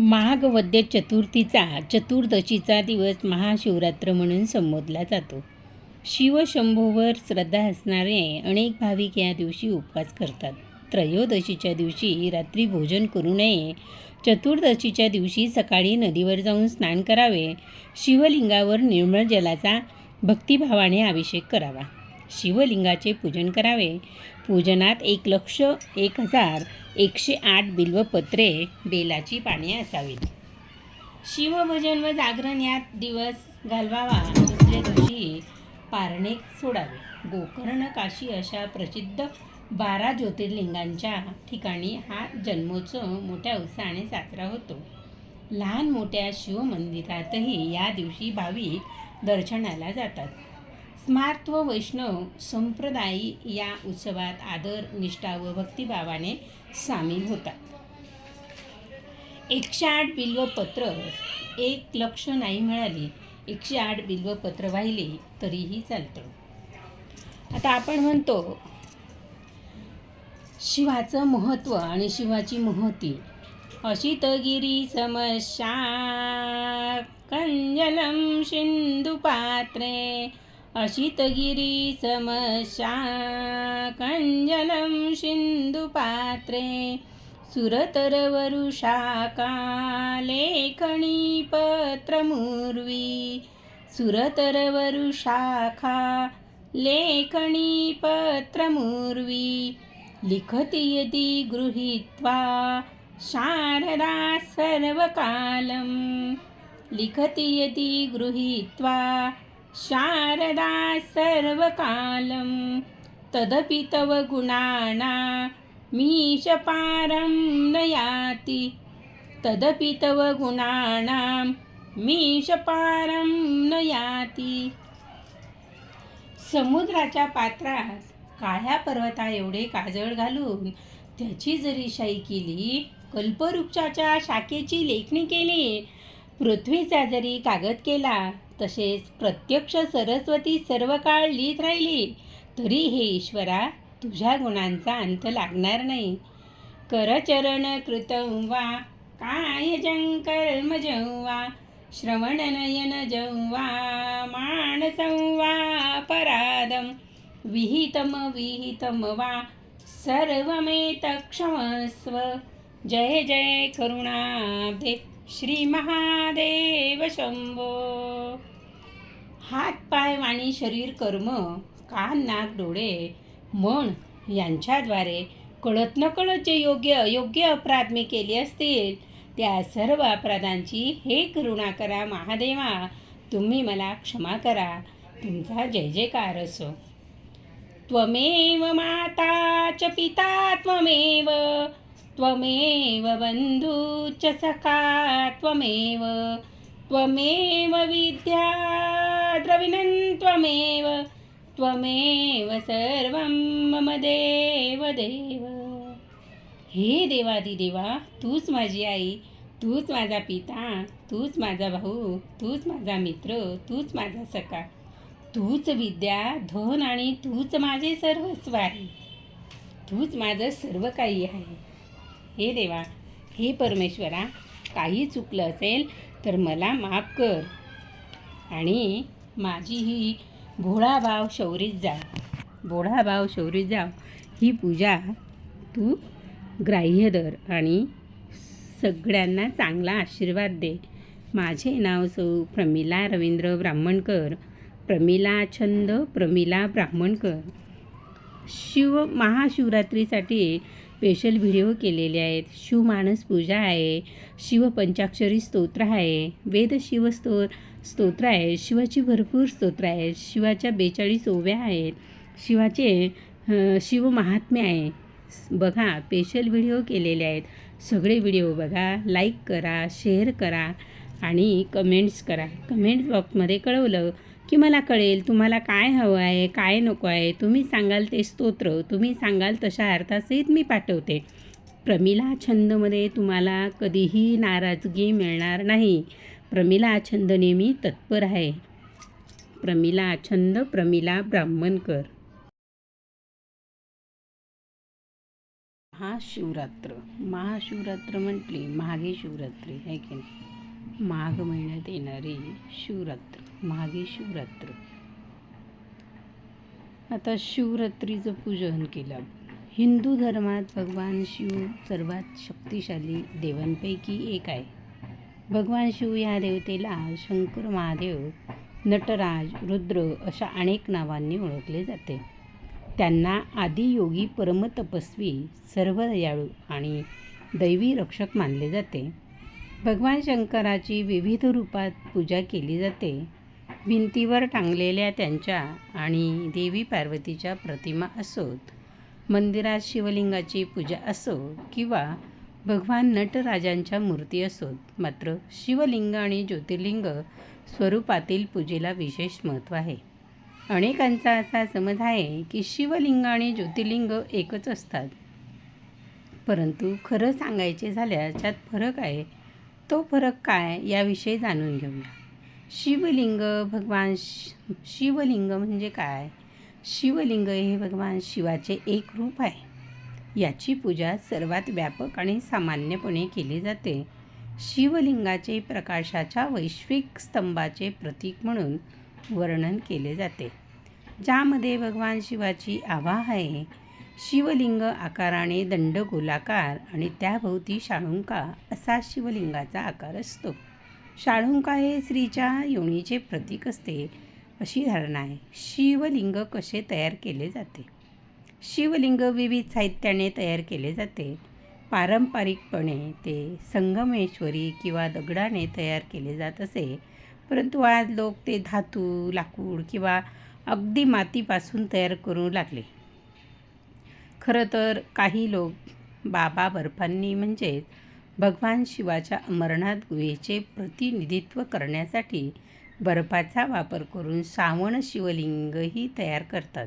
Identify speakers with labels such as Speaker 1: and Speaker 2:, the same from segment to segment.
Speaker 1: माघ वद्य चतुर्थीचा चतुर्दशीचा दिवस महाशिवरात्र म्हणून संबोधला जातो. शिवशंभूवर श्रद्धा असणारे अनेक भाविक या दिवशी उपवास करतात. त्रयोदशीच्या दिवशी रात्री भोजन करू नये. चतुर्दशीच्या दिवशी सकाळी नदीवर जाऊन स्नान करावे. शिवलिंगावर निर्मळ जलाचा भक्तिभावाने अभिषेक करावा. शिवलिंगाचे पूजन करावे. पूजनात एक लक्ष एक हजार एकशे आठ बिल्वपत्रे बेलाची पाने असावीत. शिवभजन व जागरण यात दिवस घालवावा. दुसऱ्या दिवशी पारणे सोडावे. गोकर्ण काशी अशा प्रसिद्ध बारा ज्योतिर्लिंगांच्या ठिकाणी हा जन्मोत्सव मोठ्या उत्साहाने साजरा होतो. लहान मोठ्या शिवमंदिरातही या दिवशी भाविक दर्शनाला जातात. स्मार्त व वैष्णव संप्रदायी या उत्सवात आदर निष्ठा व भक्तिभावाने सामील होतात. एकशे आठ बिल्वपत्र एक लक्ष नाही मिळाली एकशे आठ बिल्वपत्र वाहिली तरीही चालतं. आता आपण म्हणतो शिवाचं महत्त्व आणि शिवाची महती. अशितगिरी समस्या कंजलम सिंधुपात्रे अशितगिरी समस्या कञ्जलं सिन्धुपात्रे सुरतरवरुषाका पत्रमुर्वी सुरतरवरुशाखा लेखणी पत्रमुर्वी लिखति यदि गृहीत्वा शारदा सर्वकालं। लिखति यदि गृहीत्वा शारदा सर्वकालं तदपि तव गुणाना मीशपारं न याति तदपि तव गुणानां मीशपारं न याति समुद्राच्या पात्रात काळ्या पर्वता एवढे काजळ घालून त्याची जरी शाई केली कल्पवृक्षाच्या शाखेची लेखणी केली पृथ्वीचा जरी कागद केला तसेच प्रत्यक्ष सरस्वती सर्व काळ लिहित राहिली तरी हे ईश्वरा तुझ्या गुणांचा अंत लागणार नाही. करचरण कृतं वा कायजं कर्मजं वा श्रवणनयन वा मानसं वा परादं विहितं विहितं वा सर्वमेतक्षमस्व जय जय करुणाब्धे श्री महादेव शंभो. हात पाय वाणी शरीर कर्म कान नाक डोळे मन यांच्याद्वारे कळत नकळत जे योग्य अयोग्य अपराध मी केले असतील त्या सर्व अपराधांची हे करुणा करा महादेवा. तुम्ही मला क्षमा करा. तुमचा जय जयकार असो. त्वमेव माता च पिता त्वमेव त्वमेव बंधू च सखा त्वमेव त्वमेव विद्या द्रविणं त्वमेव त्वमेव सर्वं मम देव देव. हे देवादिदेवा तूच माझी आई तूच माझा पिता तूच माझा भाऊ तूच माझा मित्र तूच माझा सखा. तूच विद्या धन आणि तूच माझे सर्वस्व आहे तूच माझं सर्व काही आहे. हे देवा हे परमेश्वरा काही चुकलं असेल तर मला माफ कर. आणि माझी ही भोळा भाव शौरीत जाव. भोळा भाव शौरीत जाव. ही पूजा तू ग्राह्य धर आणि सगळ्यांना चांगला आशीर्वाद दे. माझे नाव सौ प्रमिला रवींद्र ब्राह्मणकर प्रमिला छंद प्रमिला ब्राह्मणकर. शिव महाशिवरात्रीसाठी स्पेशल व्हिडिओ केलेले आहेत. शिवमानस पूजा आहे. शिवपंचाक्षरी स्तोत्र आहे. वेद स्तोत्र आहे शिवाची भरपूर स्तोत्र आहेत. शिवाच्या बेचाळीस ओव्या आहेत. शिवाचे शिवमहात्म्य आहे. बघा स्पेशल व्हिडिओ केलेले आहेत. सगळे व्हिडिओ बघा. लाईक करा शेअर करा आणि कमेंट्स करा. कमेंट्स बॉक्समध्ये कळवलं की मला कळेल तुम्हाला काय हवं आहे काय नको आहे. तुम्ही सांगाल ते स्तोत्र तुम्ही सांगाल तशा अर्थासहित मी पाठवते. प्रमिला छंदमध्ये तुम्हाला कधीही नाराजगी मिळणार नाही. प्रमिला आछंद नेहमी तत्पर आहे. प्रमिला आछंद प्रमिला ब्राह्मणकर. महाशिवरात्र. महाशिवरात्र म्हटली महागे शिवरात्री आहे की नाही? माघ महिन्यात येणारी शिवरात्र महागे शिवरात्र. आता शिवरात्रीचं पूजन केलं. हिंदू धर्मात भगवान शिव सर्वात शक्तिशाली देवांपैकी एक आहे. भगवान शिव या देवतेला शंकर महादेव नटराज रुद्र अशा अनेक नावांनी ओळखले जाते. त्यांना आदियोगी परमतपस्वी सर्व दयाळू आणि दैवी रक्षक मानले जाते. भगवान शंकराची विविध रूपात पूजा केली जाते. भिंतीवर टांगलेल्या त्यांच्या आणि देवी पार्वतीच्या प्रतिमा असोत. मंदिरात शिवलिंगाची पूजा असो किंवा भगवान नटराजांच्या मूर्ती असोत मात्र शिवलिंग आणि ज्योतिर्लिंग स्वरूपातील पूजेला विशेष महत्त्व आहे. अनेकांचा असा समज आहे की शिवलिंग आणि ज्योतिर्लिंग एकच असतात. परंतु खरं सांगायचे झाल्यास त्यात फरक आहे तो फरक काय याविषयी जाणून घेऊया. शिवलिंग भगवान शिवलिंग म्हणजे काय? शिवलिंग हे भगवान शिवाचे एक रूप आहे. याची पूजा सर्वात व्यापक आणि सामान्यपणे केली जाते. शिवलिंगाचे प्रकाशाच्या वैश्विक स्तंभाचे प्रतीक म्हणून वर्णन केले जाते. ज्यामध्ये भगवान शिवाची आभा आहे. शिवलिंग आकाराने दंडगोलाकार आणि त्याभोवती शाळुंका असा शिवलिंगाचा आकार असतो. शाळुंका हे स्त्रीच्या योनीचे प्रतीक असते अशी धारणा आहे. शिवलिंग कसे तयार केले जाते? शिवलिंग विविध साहित्याने तयार केले जाते. पारंपरिकपणे ते संगमेश्वरी किंवा दगडाने तयार केले जात असे. परंतु आज लोक ते धातू लाकूड किंवा अगदी मातीपासून तयार करू लागले. खरं तर काही लोक बाबा बर्फांनी म्हणजेच भगवान शिवाच्या अमरनाथ गुहेचे प्रतिनिधित्व करण्यासाठी बर्फाचा वापर करून सावण शिवलिंगही तयार करतात.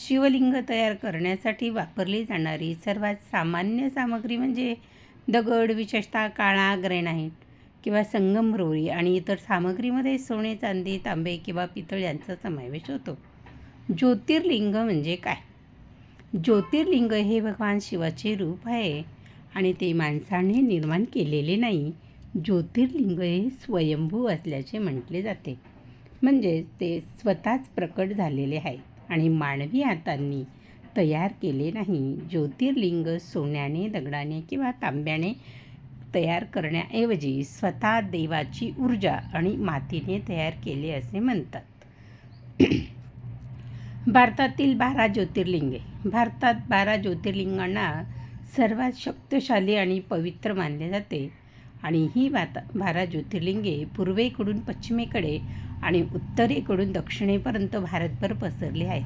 Speaker 1: शिवलिंग तयार करण्यासाठी वापरली जाणारी सर्वात सामान्य सामग्री म्हणजे दगड विशेषतः काळा ग्रेनाईट किंवा संगमरोरी आणि इतर सामग्रीमध्ये सोने चांदी तांबे किंवा पितळ यांचा समावेश होतो. ज्योतिर्लिंग म्हणजे काय? ज्योतिर्लिंग हे भगवान शिवाचे रूप आहे आणि ते माणसाने निर्माण केलेले नाही. ज्योतिर्लिंग हे स्वयंभू असल्याचे म्हटले जाते. म्हणजेच ते स्वतःच प्रकट झालेले आहे. आणि मानवी हातांनी तयार केले नाही. ज्योतिर्लिंग सोन्याने दगडाने किंवा तांब्याने तयार करण्याऐवजी स्वतः देवाची ऊर्जा आणि मातीने तयार केले असे म्हणतात. भारतातील बारा ज्योतिर्लिंगे. भारतात बारा ज्योतिर्लिंगांना सर्वात शक्तिशाली आणि पवित्र मानले जाते. आणि ही बाता बारा ज्योतिर्लिंगे पूर्वेकडून पश्चिमेकडे आणि उत्तरेकडून दक्षिणेपर्यंत भारतभर पसरले आहेत.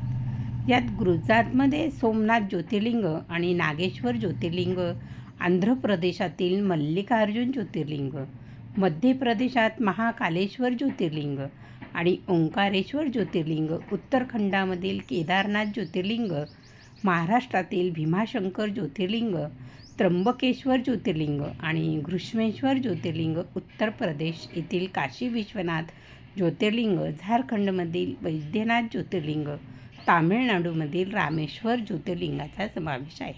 Speaker 1: यात गुजरातमध्ये सोमनाथ ज्योतिर्लिंग आणि नागेश्वर ज्योतिर्लिंग आंध्र प्रदेशातील मल्लिकार्जुन ज्योतिर्लिंग मध्य प्रदेशात महाकालेश्वर ज्योतिर्लिंग आणि ओंकारेश्वर ज्योतिर्लिंग उत्तरखंडामधील केदारनाथ ज्योतिर्लिंग महाराष्ट्रातील भीमाशंकर ज्योतिर्लिंग त्र्यंबकेश्वर ज्योतिर्लिंग आणि घृष्मेश्वर ज्योतिर्लिंग उत्तर प्रदेश येथील काशी विश्वनाथ ज्योतिर्लिंग झारखंडमधील वैद्यनाथ ज्योतिर्लिंग तामिळनाडूमधील रामेश्वर ज्योतिर्लिंगाचा समावेश आहे.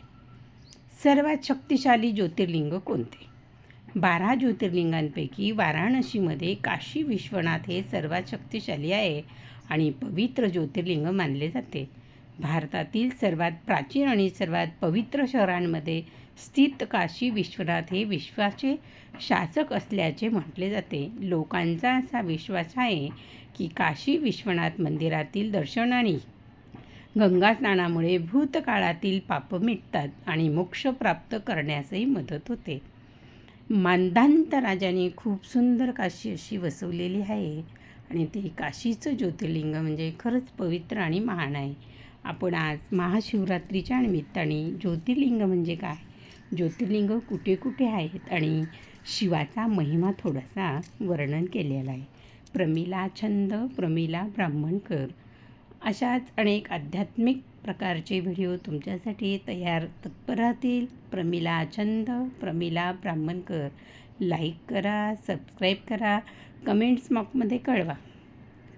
Speaker 1: सर्वात शक्तिशाली ज्योतिर्लिंग कोणते? बारा ज्योतिर्लिंगांपैकी वाराणसीमध्ये काशी विश्वनाथ हे सर्वात शक्तिशाली आहे आणि पवित्र ज्योतिर्लिंग मानले जाते. भारतातील सर्वात प्राचीन आणि सर्वात पवित्र शहरांमध्ये स्थित काशी विश्वनाथ हे विश्वाचे शासक असल्याचे म्हटले जाते. लोकांचा असा विश्वास आहे की काशी विश्वनाथ मंदिरातील दर्शनाने गंगास्नानामुळे भूतकाळातील पाप मिटतात आणि मोक्ष प्राप्त करण्यासही मदत होते. मानधांत राजाने खूप सुंदर काशी अशी वसवलेली आहे आणि ते काशीचं ज्योतिर्लिंग म्हणजे खरंच पवित्र आणि महान आहे. आपण आज महाशिवरात्रीच्या निमित्ताने ज्योतिर्लिंग म्हणजे काय? ज्योतिर्लिंग कुठे कुठे आहेत आणि शिवाचा महिमा थोडासा वर्णन केलेला आहे. प्रमिला छंद प्रमिला ब्राह्मणकर अशाच अनेक आध्यात्मिक प्रकारचे व्हिडिओ तुमच्यासाठी तयार तत्पर राहतील प्रमिला छंद प्रमिला ब्राह्मणकर. लाईक करा सबस्क्राईब करा कमेंट्स मॉकमध्ये कळवा.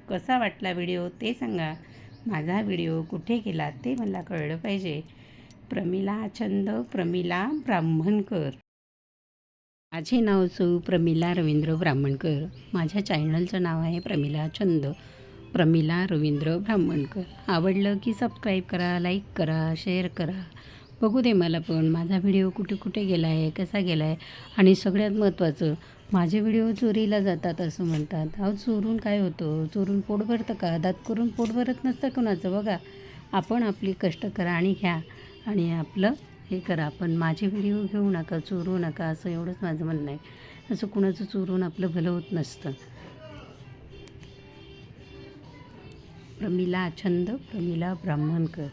Speaker 1: कसा वाटला व्हिडिओ ते सांगा. माझा व्हिडिओ कुठे गेला ते मला कळलं पाहिजे. प्रमिला छंद प्रमिला ब्राह्मणकर. माझे नाव सौ. प्रमिला रवींद्र ब्राह्मणकर. माझ्या चॅनलचं नाव आहे प्रमिला छंद प्रमिला रवींद्र ब्राह्मणकर. आवडलं की सबस्क्राईब करा लाईक करा शेअर करा. बघू दे मला पण माझा व्हिडिओ कुठे कुठे गेला आहे कसा गेला आहे आणि सगळ्यात महत्त्वाचं माझे व्हिडिओ चोरीला जातात असं म्हणतात. अहो चोरून काय होतं? चोरून पोट भरतं का? दात करून पोट भरत नसतं कोणाचं बघा. आपण आपली कष्ट करा आणि घ्या. आणि आपलं हे करा. पण माझे व्हिडिओ घेऊ नका चोरू नका असं एवढंच माझं म्हणणं आहे. असं कुणाचं चोरून आपलं भलं होत नसतं. प्रमिला छंद प्रमिला ब्राह्मणकर.